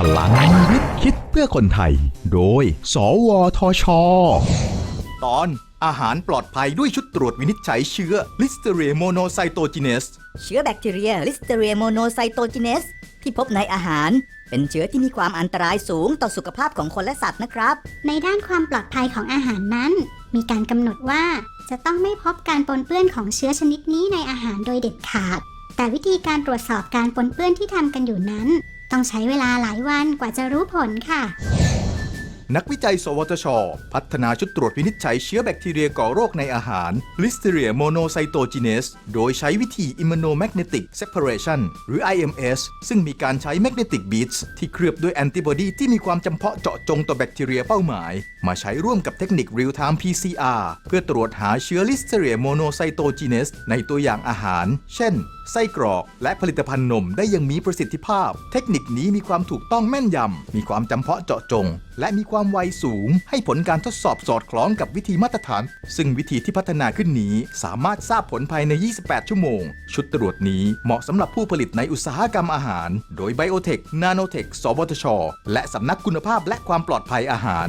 พลังวิทย์คิดเพื่อคนไทย โดย สวทช ตอนอาหารปลอดภัยด้วยชุดตรวจวินิจฉัยเชื้อ Listeria monocytogenes เชื้อแบคทีเรีย Listeria monocytogenes ที่พบในอาหาร เป็นเชื้อที่มีความอันตรายสูงต่อสุขภาพของคนและสัตว์นะครับ ในด้านความปลอดภัยของอาหารนั้น มีการกำหนดว่าจะต้องไม่พบการปนเปื้อนของเชื้อชนิดนี้ในอาหารโดยเด็ดขาด แต่วิธีการตรวจสอบการปนเปื้อนที่ทำกันอยู่นั้น ต้องใช้เวลาหลายวันกว่าจะรู้ผลค่ะ นักวิจัย สวทช พัฒนาชุดตรวจวินิจฉัยเชื้อแบคทีเรียก่อโรคในอาหาร Listeria monocytogenes โดยใช้วิธี immunomagnetic separation หรือ IMS ซึ่งมีการใช้ magnetic beads ที่เคลือบด้วยแอนติบอดีที่มีความจำเพาะเจาะจงต่อแบคทีเรียเป้าหมาย มาใช้ร่วมกับเทคนิค real time PCR เพื่อตรวจหาเชื้อ Listeria monocytogenes ในตัวอย่างอาหาร เช่นไส้กรอก และผลิตภัณฑ์นมได้อยังมีประสิทธิภาพ เทคนิคนี้มีความถูกต้องแม่นยำ มีความจำเพาะเจาะจง และมีความไวสูง ให้ผลการทดสอบสอดคล้องกับวิธีมาตรฐาน ซึ่งวิธีที่พัฒนาขึ้นนี้สามารถทราบผลภายใน 28 ชั่วโมง ชุดตรวจนี้เหมาะสำหรับผู้ผลิตในอุตสาหกรรมอาหาร โดย Biotech Nanotech สวทช และสำนักคุณภาพและความปลอดภัยอาหาร